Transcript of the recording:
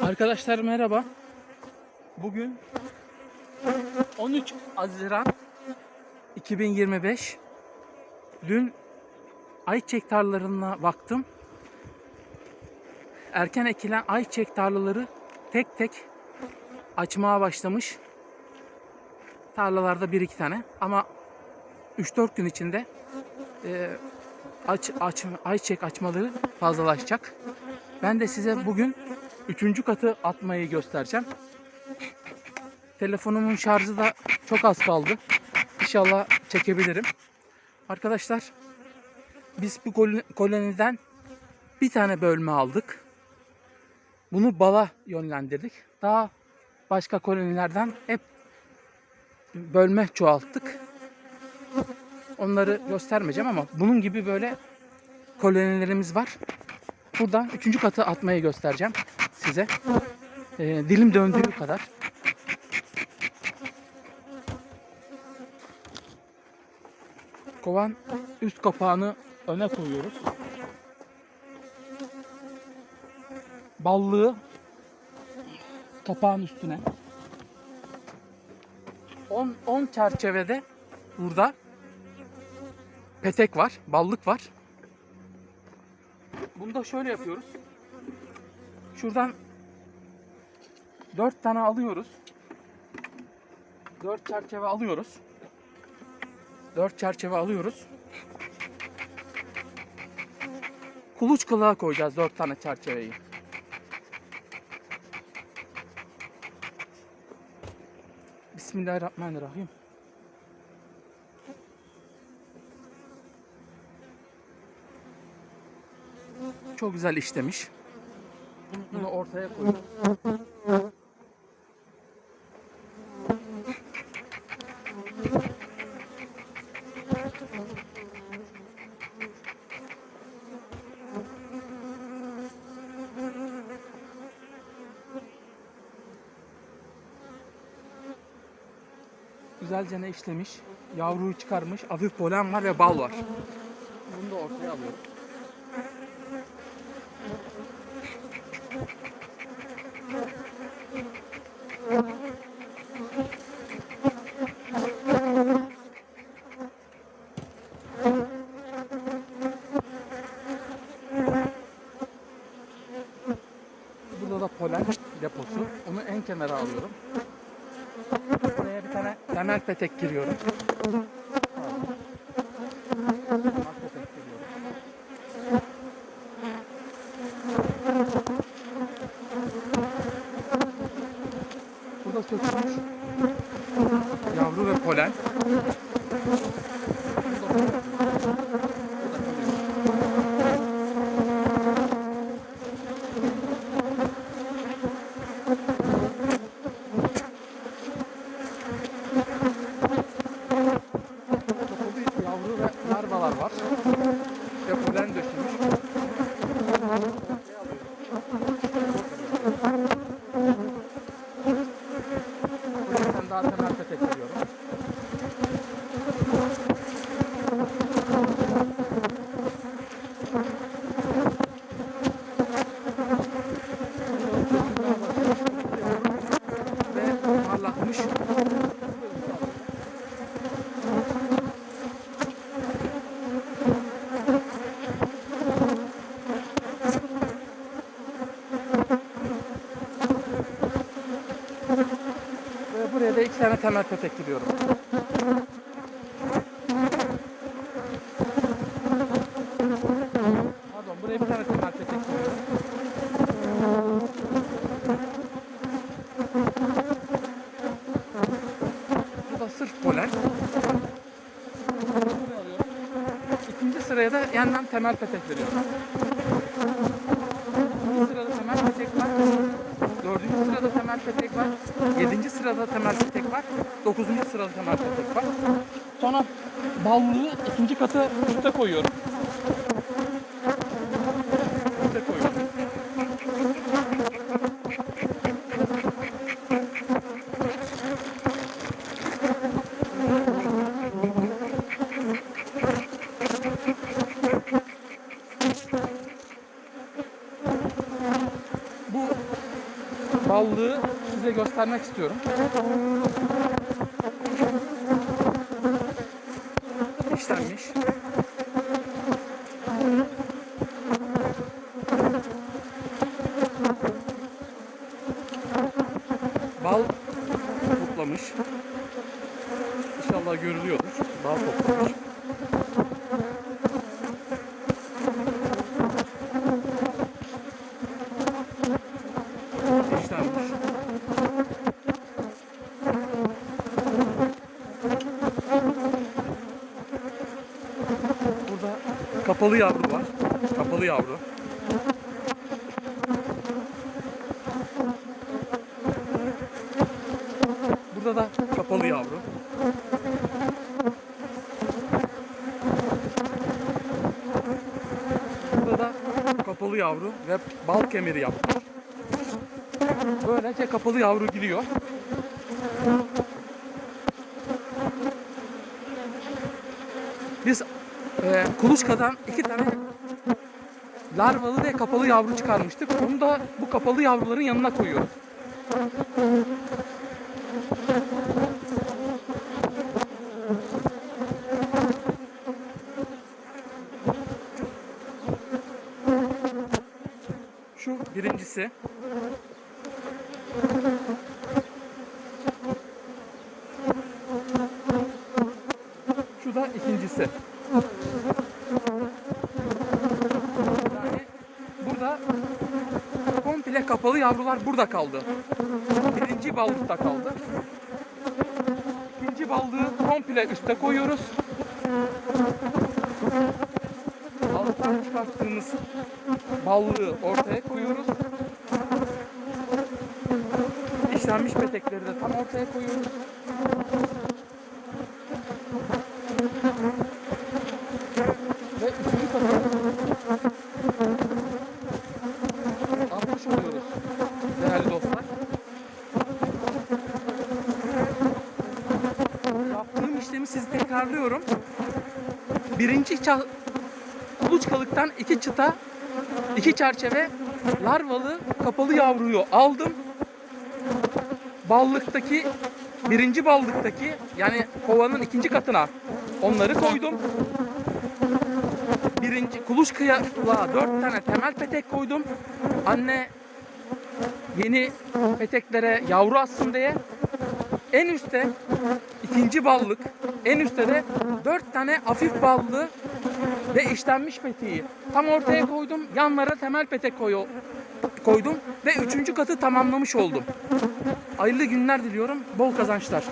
Arkadaşlar merhaba. Bugün 13 Haziran 2025. Dün ayçiçek tarlalarına baktım. Erken ekilen ayçiçek tarlaları tek tek açmaya başlamış. Tarlalarda bir iki tane ama 3-4 gün içinde e, aç, aç, ayçiçek açmaları fazlalaşacak. Ben de size bugün üçüncü katı atmayı göstereceğim. Telefonumun şarjı da çok az kaldı. İnşallah çekebilirim. Arkadaşlar biz bu kol- koloniden bir tane bölme aldık. Bunu bala yönlendirdik. Daha başka kolonilerden hep bölme çoğalttık. Onları göstermeyeceğim ama bunun gibi böyle kolonilerimiz var. Buradan üçüncü katı atmayı göstereceğim size. Ee, dilim döndüğü kadar. Kovan üst kapağını öne koyuyoruz. Ballığı kapağın üstüne. 10 10 çerçevede burada petek var, ballık var. Bunu da şöyle yapıyoruz. Şuradan 4 tane alıyoruz. 4 çerçeve alıyoruz. 4 çerçeve alıyoruz. Kuluçkalığa koyacağız 4 tane çerçeveyi. Bismillahirrahmanirrahim. Çok güzel işlemiş. Bunu ortaya koyuyoruz. Güzelce ne işlemiş. Yavruyu çıkarmış. Hafif polen var ve bal var. Bunu da ortaya alıyorum. Burada da polen deposu. Onu en kenara alıyorum. Buraya bir tane temel petek giriyorum. Burada sökülmüş yavru ve polen. Toplu yavru ve larvalar var. Ve polen döşümüş. Buraya ben daha temel petek veriyorum. Ve parlatmış. Ve buraya da iki tane temel petek giriyorum. Pardon buraya bir tane temel petek giriyorum. Bu da sırf polen. İkinci sıraya da yandan temel petek veriyorum. İkinci sırada temel petek var. Dördüncü sırada temel petek var. Yedinci sırada temel petek var. Dokuzuncu sırada temel petek var. Sonra ballığı ikinci katı üste koyuyorum. Üste koyuyorum. Bu ballığı size göstermek istiyorum. İşlenmiş. Bal toplamış. İnşallah görülüyordur. Bal toplamış. İşlenmiş. Burada kapalı yavru var. Kapalı yavru. Burada da kapalı yavru. Burada da kapalı yavru ve bal kemeri yapmış. Böylece kapalı yavru gidiyor. Biz e, kuluçkadan iki tane larvalı ve kapalı yavru çıkarmıştık. Onu da bu kapalı yavruların yanına koyuyoruz. Şu birincisi. Şu da ikincisi. Yani burada komple kapalı yavrular burada kaldı. Birinci ballıkta kaldı. İkinci ballığı komple üste koyuyoruz. Balıktan çıkarttığımız ballığı ortaya koyuyoruz. İşlenmiş petekleri de tam ortaya koyuyoruz. Ve üçüncü katı atmış oluyoruz değerli dostlar. Yaptığım işlemi size tekrarlıyorum. Birinci kuluçkalıktan iki çıta, iki çerçeve larvalı kapalı yavruyu aldım. Ballıktaki birinci ballıktaki yani kovanın ikinci katına onları koydum. Birinci kuluçkaya dört tane temel petek koydum. Anne yeni peteklere yavru atsın diye. En üstte ikinci ballık, en üstte de dört tane hafif ballı ve işlenmiş peteği tam ortaya koydum. Yanlara temel petek koyu- koydum ve üçüncü katı tamamlamış oldum. Hayırlı günler diliyorum. Bol kazançlar.